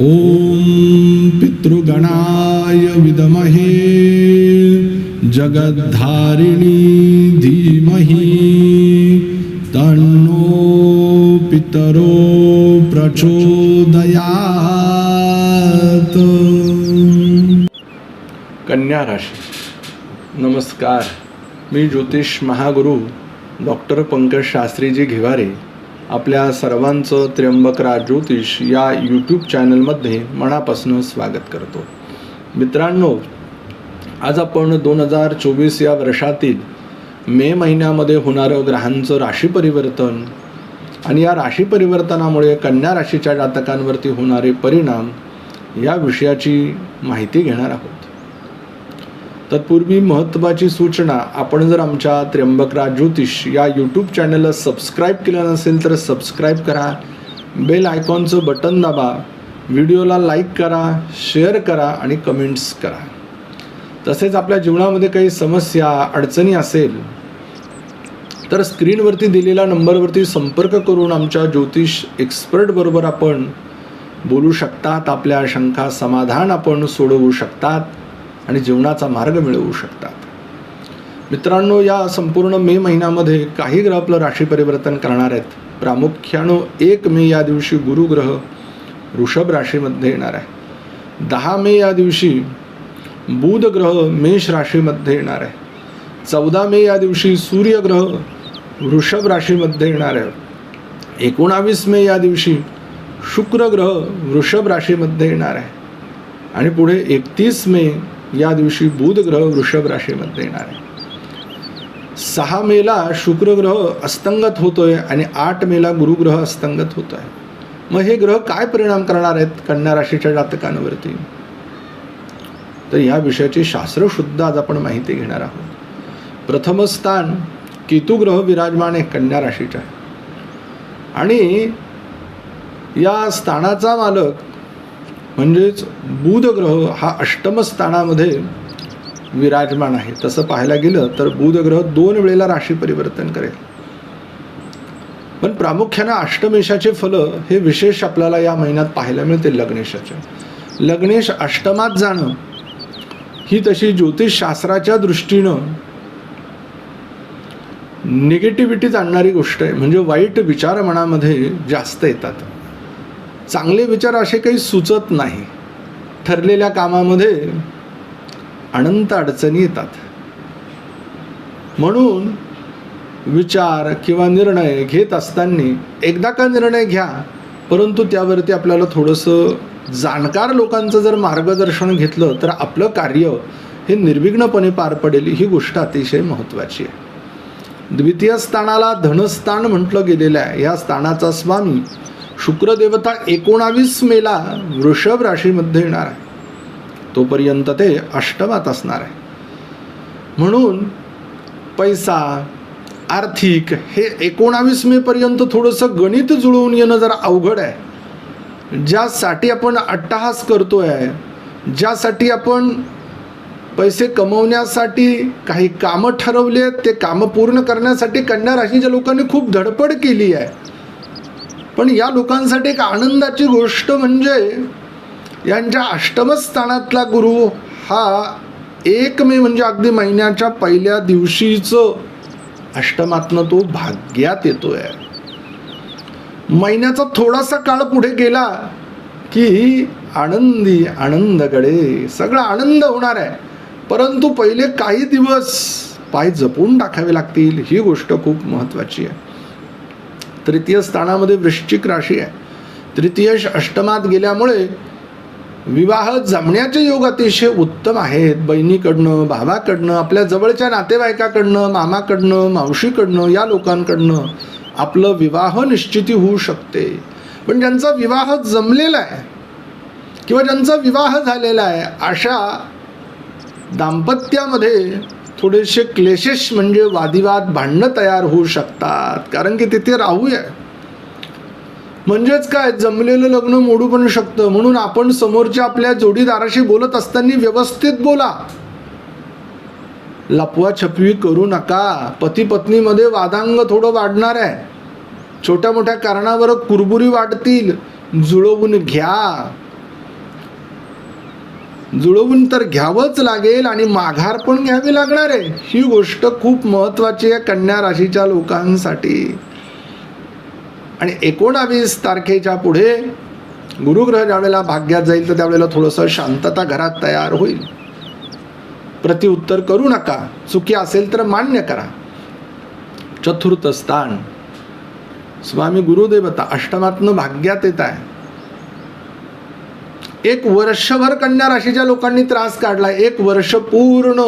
ॐ पितृगणाय विदमहे जगद्धारिणी धीमहि तन्नो पितरो प्रचोदयात्। कन्या राशी। नमस्कार। मी ज्योतिष महागुरु डॉक्टर पंकज शास्त्रीजी घेवारे आपल्या सर्वांचं त्र्यंबकरा ज्योतिष या यूट्यूब चॅनलमध्ये मनापासून स्वागत करतो. मित्रांनो आज आपण दोन हजार चोवीस या वर्षातील मे महिन्यामध्ये होणारं ग्रहांचं राशी परिवर्तन आणि या राशी परिवर्तनामुळे कन्या राशीच्या जातकांवरती होणारे परिणाम या विषयाची माहिती घेणार आहोत. तत्पूर्वी महत्त्वाची सूचना आपण जर आमच्या त्र्यंबकराज ज्योतिष या यूट्यूब चॅनलला सबस्क्राईब केलं नसेल तर सबस्क्राईब करा. बेल आयकॉनचं बटन दाबा. व्हिडिओला लाईक करा शेअर करा आणि कमेंट्स करा. तसेच आपल्या जीवनामध्ये काही समस्या अडचणी असेल तर स्क्रीनवरती दिलेल्या नंबरवरती संपर्क करून आमच्या ज्योतिष एक्सपर्टबरोबर आपण बोलू शकतात. आपल्या शंका समाधान आपण सोडवू शकतात. आणि जीवनाचा मार्ग मिळवू शकतात. मित्रांनो या संपूर्ण मे महिन्यामध्ये काही ग्रह आपलं राशी परिवर्तन करणार आहेत. प्रामुख्यानं एक मे या दिवशी गुरुग्रह वृषभ राशीमध्ये येणार आहे. दहा मे या दिवशी बुध ग्रह मेष राशीमध्ये येणार आहे. चौदा मे या दिवशी सूर्यग्रह वृषभ राशीमध्ये येणार आहे. एकोणावीस मे या दिवशी शुक्र ग्रह वृषभ राशीमध्ये येणार आहे. आणि पुढे एकतीस मे या दिवशी बुधग्रह वृषभ राशीमध्ये येणार आहे. सहा मेला शुक्रग्रह अस्तंगत होतोय आणि आठ मेला गुरुग्रह अस्तंगत होत आहे मग हे ग्रह काय परिणाम करणार आहेत कन्या राशीच्या जातकांवरती? तर या विषयाची शास्त्रशुद्ध आज आपण माहिती घेणार आहोत. प्रथम स्थान केतुग्रह विराजमान आहे कन्या राशीच्या. आणि या स्थानाचा मालक म्हणजेच बुध ग्रह हा अष्टम स्थानामध्ये विराजमान आहे. तसं पाहायला गेलं तर बुध ग्रह दोन वेळेला राशी परिवर्तन करेल. पण प्रामुख्यानं अष्टमेशाचे फल हे विशेष आपल्याला या महिन्यात पाहायला मिळते लग्नेशाचे. लग्नेश अष्टमात जाणं ही तशी ज्योतिषशास्त्राच्या दृष्टीनं निगेटिव्हिटीच आणणारी गोष्ट आहे. म्हणजे वाईट विचार मनामध्ये जास्त येतात. चांगले विचार असे काही सुचत नाही. ठरलेल्या कामामध्ये अनंत अडचणी येतात. म्हणून विचार किंवा निर्णय घेत असताना एकदा का निर्णय घ्या परंतु त्यावरती आपल्याला थोडंसं जाणकार लोकांचं जर मार्गदर्शन घेतलं तर आपलं कार्य हे निर्विघ्नपणे पार पडेल ही गोष्ट अतिशय महत्त्वाची आहे. द्वितीय स्थानाला धनस्थान म्हटलं गेलेलं आहे. या स्थानाचा स्वामी शुक्रदेवता एकोणावीस मेला वृषभ राशीमध्ये येणार आहे. तोपर्यंत ते अष्टमात असणार आहे. म्हणून पैसा आर्थिक हे एकोणावीस मे पर्यंत थोडंसं गणित जुळवून येणं जरा अवघड आहे. ज्यासाठी आपण अट्टहास आहे ज्यासाठी आपण पैसे कमवण्यासाठी काही कामं ठरवली आहेत ते कामं पूर्ण करण्यासाठी कन्या राशीच्या लोकांनी खूप धडपड केली आहे. पण या लोकांसाठी एक आनंदाची गोष्ट म्हणजे यांच्या अष्टमस्थानातला गुरु हा एक मे म्हणजे अगदी महिन्याच्या पहिल्या दिवशीचं अष्टमातनं तो भाग्यात येतोय. महिन्याचा थोडासा काळ पुढे गेला की आनंदी आनंदकडे सगळा आनंद होणार आहे. परंतु पहिले काही दिवस पाय जपून टाकावे लागतील. ही गोष्ट खूप महत्त्वाची आहे. तृतीय स्थानामध्ये वृश्चिक राशी आहे. तृतीय अष्टमात गेल्यामुळे विवाह जमण्याचे योग अतिशय उत्तम आहेत. बहिणीकडनं भावाकडनं आपल्या जवळच्या नातेवाईकाकडनं मामाकडनं मावशीकडनं या लोकांकडनं आपलं विवाह निश्चिती होऊ शकते. पण ज्यांचा विवाह जमलेला आहे किंवा ज्यांचा विवाह झालेला आहे अशा दाम्पत्यामध्ये थोडेसे क्लेशेस म्हणजे वादिवाद भांडणं तयार होऊ शकतात. कारण की तिथे राहू आहे म्हणजेच काय? जमलेलं लग्न मोडू पण शकतं. म्हणून आपण समोरच्या आपल्या जोडीदाराशी बोलत असताना व्यवस्थित बोला. लपवा छपवी करू नका. पती पत्नीमध्ये वादांग थोडं वाढणार आहे. छोट्या मोठ्या कारणावर कुरबुरी वाढतील. जुळवून घ्या. जुळवून तर घ्यावंच लागेल आणि माघार पण घ्यावी लागणार आहे. ही गोष्ट खूप महत्वाची आहे कन्या राशीच्या लोकांसाठी. आणि एकोणावीस तारखेच्या पुढे गुरुग्रह ज्यावेळेला भाग्यात जाईल तर त्यावेळेला थोडंसं शांतता घरात तयार होईल. प्रतिउत्तर करू नका. चुकी असेल तर मान्य करा. चतुर्थ स्थान. स्वामी गुरुदेवता अष्टमातनं भाग्यात येत आहे. एक वर्षभर कन्या राशीच्या लोकांनी त्रास काढला. एक वर्ष पूर्ण.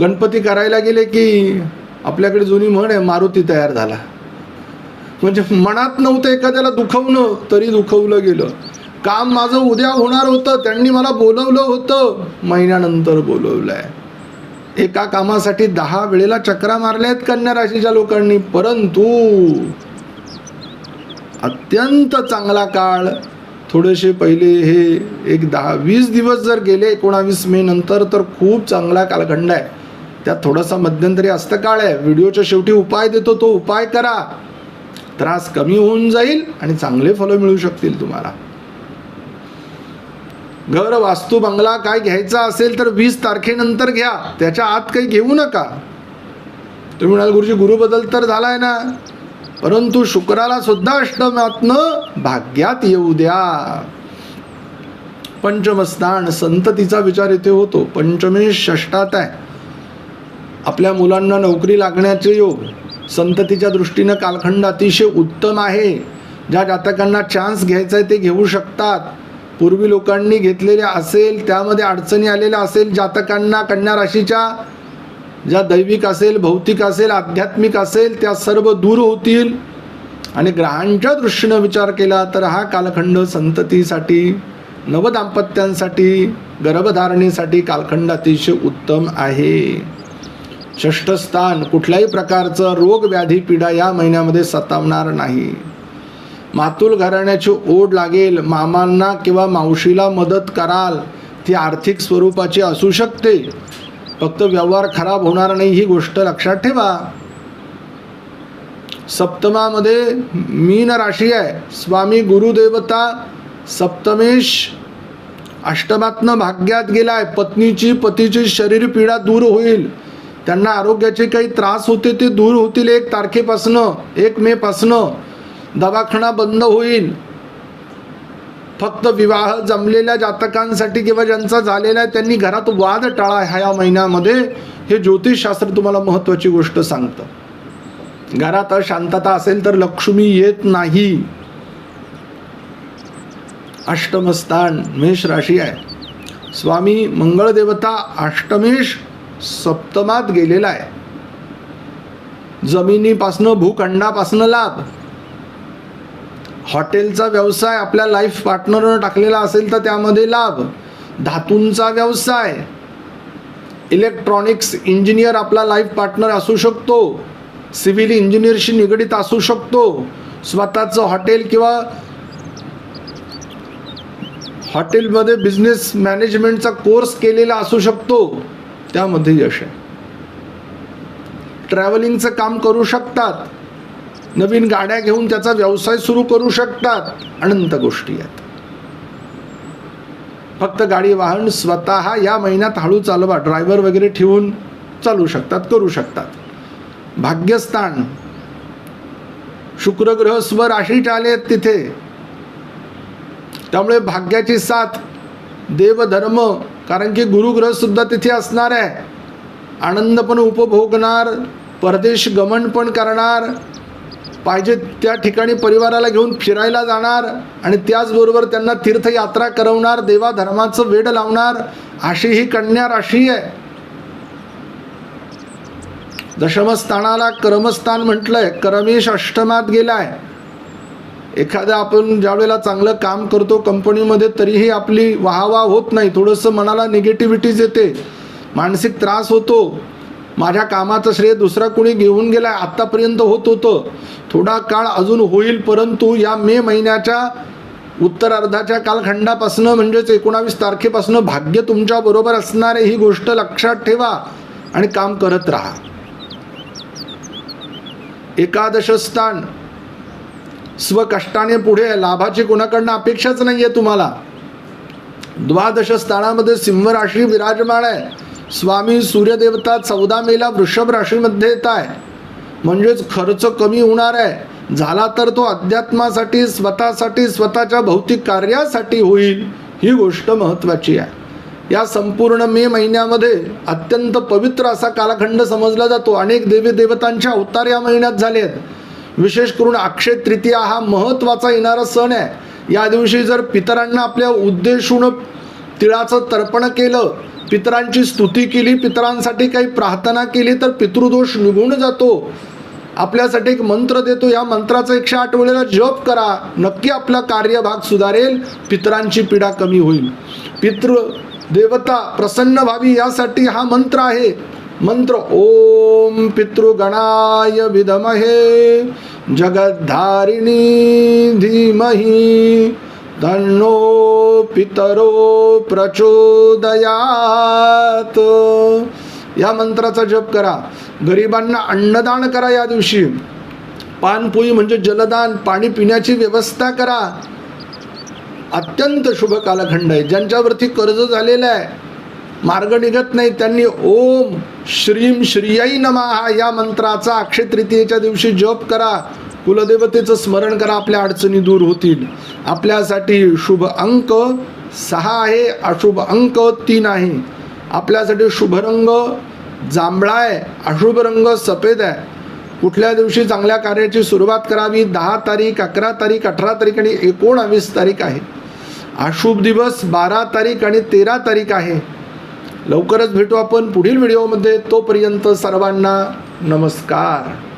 गणपती करायला गेले की आपल्याकडे जुनी म्हण आहे मारुती तयार झाला. म्हणजे मनात नव्हतं एखाद्याला दुखवणं तरी दुखवलं गेलं. काम माझं उद्या होणार होतं त्यांनी मला बोलवलं होतं महिन्यानंतर बोलवलंय. एका कामासाठी दहा वेळेला चक्रा मारल्या आहेत कन्या राशीच्या लोकांनी परंतु अत्यंत चांगला काळ थोडेसे पहिले हे एक दहा वीस दिवस जर गेले एकोणावीस मे नंतर तर खूप चांगला कालखंड आहे. त्यात थोडासा मध्यंतरी असतं काळ आहे. व्हिडिओच्या शेवटी उपाय देतो तो उपाय करा. त्रास कमी होऊन जाईल आणि चांगले फलं मिळू शकतील तुम्हाला. घर वास्तू बंगला काय घ्यायचा असेल तर वीस तारखेनंतर घ्या. त्याच्या आत काही घेऊ नका. तुम्ही म्हणाल गुरुजी गुरु बदल तर झालाय ना. परंतु शुक्राला सुद्धा अष्टमातनं भाग्यात येऊ द्या. पंचमस्थान संततीचा विचार इथे होतो. पंचमी षष्टात आहे. आपल्या मुलांना नोकरी लागण्याचे योग संततीच्या दृष्टीनं कालखंड अतिशय उत्तम आहे. ज्या जातकांना चान्स घ्यायचा आहे ते घेऊ शकतात. पूर्वी लोकांनी घेतलेल्या असेल त्यामध्ये अडचणी आलेल्या असेल जातकांना कन्या राशीच्या ज्या दैविक असेल भौतिक असेल आध्यात्मिक असेल त्या सर्व दूर होतील. आणि ग्रहांच्या दृष्टीनं विचार केला तर हा कालखंड संततीसाठी नवदाम्पत्यांसाठी गर्भधारणेसाठी कालखंड अतिशय उत्तम आहे. षष्ठस्थान कुठल्याही प्रकारचं रोग व्याधी पीडा या महिन्यामध्ये सतावणार नाही. मातुल घराण्याची ओढ लागेल. मामांना किंवा मावशीला मदत कराल. ती आर्थिक स्वरूपाची असू शकते. फक्त व्यवहार खराब होणार नाही ही गोष्ट लक्षात ठेवा. सप्तमामध्ये मीन राशी आहे. स्वामी गुरुदेवता सप्तमेश अष्टमातनं भाग्यात गेला आहे पत्नीची पतीची शरीर पीडा दूर होईल. त्यांना आरोग्याचे काही त्रास होते ते दूर होतील एक तारखेपासनं एक मेपासनं. दवाखाना बंद होईल. फक्त विवाह जमलेल्या जातकांसाठी किंवा ज्यांचा झालेला आहे त्यांनी घरात वाद टाळा ह्या महिन्यामध्ये. हे ज्योतिषशास्त्र तुम्हाला महत्त्वाची गोष्ट सांगतं. घरात शांतता असेल तर लक्ष्मी येत नाही. अष्टमस्थान मेष राशी आहे. स्वामी मंगळदेवता अष्टमेश सप्तमात गेलेला आहे. जमिनीपासनं भूखंडापासनं लाभ. हॉटेलचा व्यवसाय आपल्या लाईफ पार्टनरनं टाकलेला असेल तर त्यामध्ये लाभ. धातूंचा व्यवसाय. इलेक्ट्रॉनिक्स इंजिनियर आपला लाईफ पार्टनर असू शकतो. सिव्हिल इंजिनियरशी निगडीत असू शकतो. स्वतःचं हॉटेल किंवा हॉटेलमध्ये बिझनेस मॅनेजमेंटचा कोर्स केलेला असू शकतो. त्यामध्ये यश आहे. ट्रॅव्हलिंगचं काम करू शकतात. नवीन गाड्या घेऊन त्याचा व्यवसाय सुरू करू शकतात. अनंत गोष्टी आहेत. फक्त गाडी वाहन स्वतः या महिन्यात हळू चालवा. ड्रायव्हर वगैरे ठेवून चालू शकतात करू शकतात. भाग्यस्थान. शुक्रग्रह स्वर स्वराशीचे आले तिथे. त्यामुळे भाग्याची साथ देवधर्म कारण की गुरुग्रह सुद्धा तिथे असणार आहे. आनंद पण उपभोगणार परदेश गमन पण करणार पाहिजे त्या ठिकाणी परिवाराला घेऊन फिरायला जाणार आणि त्याचबरोबर त्यांना तीर्थयात्रा करवणार देवाधर्माचं वेड लावणार अशी ही कन्या राशी आहे. दशमस्थानाला कर्मस्थान म्हटलंय. करमेश अष्टमात गेलाय. एखादं आपण ज्यावेळेला चांगलं काम करतो कंपनीमध्ये तरीही आपली वाहवा होत नाही. थोडंसं मनाला निगेटिव्हिटीज येते. मानसिक त्रास होतो. माझ्या कामाचं श्रेय दुसरा कोणी घेऊन गेलाय आत्तापर्यंत होत होतं. थोडा काळ अजून होईल परंतु या मे महिन्याच्या उत्तरार्धाच्या कालखंडापासनं म्हणजेच एकोणावीस तारखेपासनं भाग्य तुमच्या बरोबर असणार आहे ही गोष्ट लक्षात ठेवा आणि काम करत राहा. एकादश स्थान. स्वकष्टाने पुढे लाभाची कोणाकडनं अपेक्षाच नाही आहे तुम्हाला. द्वादश स्थानामध्ये सिंह राशी विराजमान आहे. स्वामी सूर्यदेवता चौदा मेला वृषभ राशीमध्ये येत आहे. म्हणजेच खर्च कमी होणार आहे. झाला तर तो अध्यात्मासाठी स्वतःसाठी स्वतःच्या भौतिक कार्यासाठी होईल ही गोष्ट महत्त्वाची आहे. या संपूर्ण मे महिन्यामध्ये अत्यंत पवित्र असा कालखंड समजला जातो. अनेक देवी देवतांचे अवतार या महिन्यात झाले आहेत. विशेष करून अक्षय तृतीया हा महत्त्वाचा येणारा सण आहे. या दिवशी जर पितरांना आपल्या उद्देशून तिळाचं तर्पण केलं पितरांची स्तुती केली पितरांसाठी काही प्रार्थना केली तर पितृदोष निघून जातो. आपल्यासाठी एक मंत्र देतो. या मंत्राचा एकशे आठ वेळेला जप करा. नक्की आपला कार्यभाग सुधारेल. पितरांची पीडा कमी होईल. पितृ देवता प्रसन्न व्हावी यासाठी हा मंत्र आहे. मंत्र ओम पितृगणाय विदमहे जगद्धारिणी धीमही तन्नो पितरो प्रचोदयात. या मंत्राचा जप करा. गरिबांना अन्नदान करा या दिवशी. पानपोई म्हणजे जलदान पाणी पिण्याची व्यवस्था करा. अत्यंत शुभ कालखंड आहे. ज्यांच्यावरती कर्ज झालेलं आहे मार्ग निघत नाही त्यांनी ओम श्रीम श्रियाई नमः या मंत्राचा अक्षय तृतीयेच्या दिवशी जप करा. कुलदेवतेचं स्मरण करा आपल्या अडचणी दूर होतील. आपल्यासाठी शुभ अंक सहा आहे अशुभ अंक तीन आहे. आपल्यासाठी शुभ रंग जांभळा आहे अशुभ रंग सफेद आहे. कुठल्या दिवशी चांगल्या कार्याची सुरुवात करावी? दहा तारीख अकरा तारीख अठरा तारीख आणि एकोणावीस तारीख आहे. अशुभ दिवस बारा तारीख आणि तेरा तारीख आहे. लवकरच भेटू आपण पुढील व्हिडिओमध्ये. तोपर्यंत सर्वांना नमस्कार.